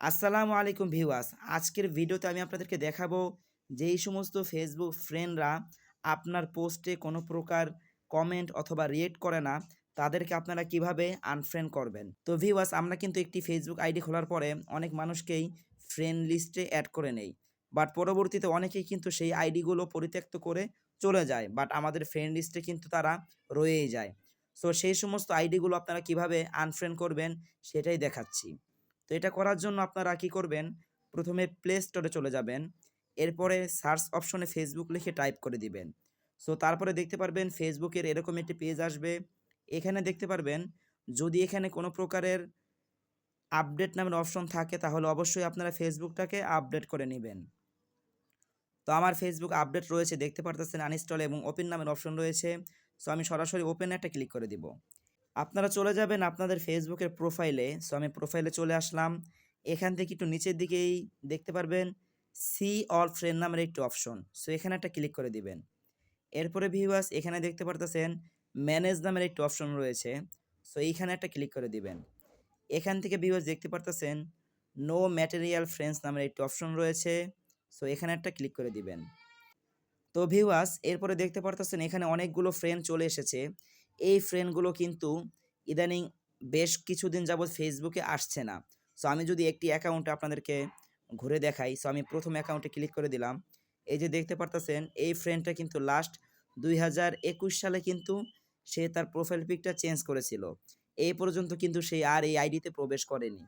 আসসালামু আলাইকুম ভিউয়ার্স। আজকের ভিডিওতে আমি আপনাদেরকে দেখাবো যে এই সমস্ত ফেসবুক ফ্রেন্ডরা আপনার পোস্টে কোনো প্রকার কমেন্ট অথবা রিয়েক্ট করে না, তাদেরকে আপনারা কীভাবে আনফ্রেন্ড করবেন? তো ভিউয়ার্স, আমরা কিন্তু একটি ফেসবুক আইডি খোলার পরে অনেক মানুষকেই ফ্রেন্ড লিস্টে অ্যাড করে নেই। বাট পরবর্তীতে অনেকেই কিন্তু সেই আইডিগুলো পরিত্যক্ত করে চলে যায় বাট আমাদের ফ্রেন্ড লিস্টে কিন্তু তারা রয়েই যায়। সো সেই সমস্ত আইডিগুলো আপনারা কীভাবে আনফ্রেন্ড করবেন, সেটাই দেখাচ্ছি। তো এটা করার জন্য আপনারা কি করবেন? প্রথমে প্লে স্টোরে চলে যাবেন। এরপরে সার্চ অপশনে ফেসবুক লিখে টাইপ করে দিবেন। সো তারপরে দেখতে পারবেন ফেসবুকের এরকম একটি পেজ আসবে। এখানে দেখতে পারবেন, যদি এখানে কোনো প্রকারের আপডেট নামের অপশন থাকে, তাহলে অবশ্যই আপনারা ফেসবুকটাকে আপডেট করে নেবেন। তো আমার ফেসবুক আপডেট রয়েছে, দেখতে পারতেছেন আনইনস্টল এবং ওপেন নামের অপশন রয়েছে। সো আমি সরাসরি ওপেন একটা ক্লিক করে দিব। আপনারা চলে যাবেন আপনাদের ফেসবুকের প্রোফাইলে। সো, আমি প্রোফাইলে চলে আসলাম। এখান থেকে একটু নিচের দিকেই দেখতে পারবেন সি অল ফ্রেন্ড নামের একটি অপশন। সো, এখানে একটা ক্লিক করে দিবেন। এরপরে ভিউয়ার্স, এখানে দেখতে পারতেছেন ম্যানেজ নামের একটি অপশন রয়েছে। সো, এইখানে একটা ক্লিক করে দিবেন। এখান থেকে ভিউয়ার্স, দেখতে পারতেছেন নো ম্যাটেরিয়াল ফ্রেন্ডস নামের একটি অপশন রয়েছে। সো, এখানে একটা ক্লিক করে দিবেন। তো, ভিউয়ার্স, এরপরে দেখতে পারতেছেন এখানে অনেকগুলো ফ্রেন্ড চলে এসেছে। এই ফ্রেন্ডগুলো কিন্তু ইদানিং বেশ কিছুদিন যাবৎ ফেসবুকে আসছে না। সো আমি যদি একটি অ্যাকাউন্টে আপনাদেরকে ঘুরে দেখাই সো আমি প্রথম অ্যাকাউন্টে ক্লিক করে দিলাম। এই যে দেখতে পারতেছেন, এই ফ্রেন্ডটা কিন্তু লাস্ট দুই হাজার একুশ সালে কিন্তু সে তার প্রোফাইল পিকটা চেঞ্জ করেছিল। এই পর্যন্ত কিন্তু সে আর এই আইডিতে প্রবেশ করেনি।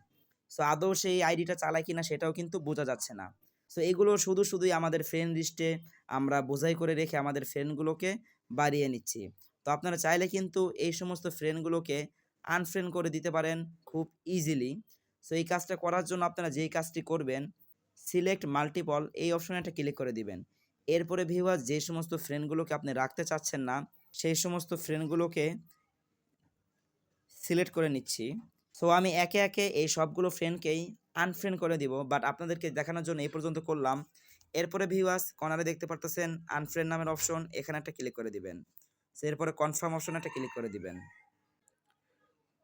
সো আদৌ সেই আইডিটা চালায় কিনা সেটাও কিন্তু বোঝা যাচ্ছে না। সো এগুলো শুধু শুধুই আমাদের ফ্রেন্ড লিস্টে আমরা বোঝাই করে রেখে আমাদের ফ্রেন্ডগুলোকে বাড়িয়ে নিচ্ছি। তো আপনারা চাইলে কিন্তু এই সমস্ত ফ্রেন্ডগুলোকে আনফ্রেন্ড করে দিতে পারেন খুব ইজিলি সো এই কাজটা করার জন্য আপনারা যেই কাজটি করবেন সিলেক্ট মাল্টিপল এই অপশনে একটা ক্লিক করে দিবেন। এরপরে ভিউয়ার যে সমস্ত ফ্রেন্ডগুলোকে আপনি রাখতে চাচ্ছেন না, সেই সমস্ত ফ্রেন্ডগুলোকে সিলেক্ট করে নিচ্ছি। সো আমি একে একে এই সবগুলো ফ্রেন্ডকেই আনফ্রেন্ড করে দিব বাট আপনাদেরকে দেখানোর জন্য এই পর্যন্ত করলাম। এরপরে ভিউয়ার্স কর্নারে দেখতে পারতেছেন আনফ্রেন্ড নামের অপশন এখানে একটা ক্লিক করে দিবেন। সো এরপরে কনফার্ম অপশনে একটা ক্লিক করে দিবেন।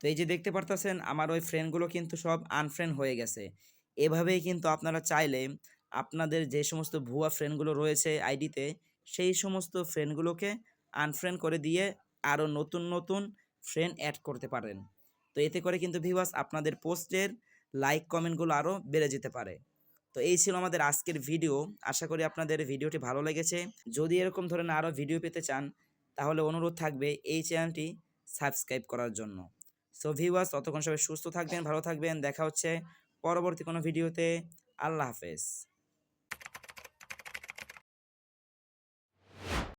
তো এই যে দেখতে পারতেছেন, আমার ওই ফ্রেন্ডগুলো কিন্তু সব আনফ্রেন্ড হয়ে গেছে। এভাবেই কিন্তু আপনারা চাইলে আপনাদের যে সমস্ত ভুয়া ফ্রেন্ডগুলো রয়েছে আইডিতে সেই সমস্ত ফ্রেন্ডগুলোকে আনফ্রেন্ড করে দিয়ে আরও নতুন নতুন ফ্রেন্ড অ্যাড করতে পারেন। তো এতে করে কিন্তু ভিউয়ার্স আপনাদের পোস্টের লাইক কমেন্টগুলো আরও বেড়ে যেতে পারে। তো এই ছিল আমাদের আজকের ভিডিও আশা করি আপনাদের ভিডিওটি ভালো লেগেছে। যদি এরকম ধরনের আরও ভিডিও পেতে চান তাহলে অনুরোধ থাকবে এই চ্যানেলটি সাবস্ক্রাইব করার জন্য। সো ভিউয়ার্স ততক্ষণ সবাই সুস্থ থাকবেন, ভালো থাকবেন। দেখা হচ্ছে পরবর্তী কোনো ভিডিওতে। আল্লাহ হাফেজ।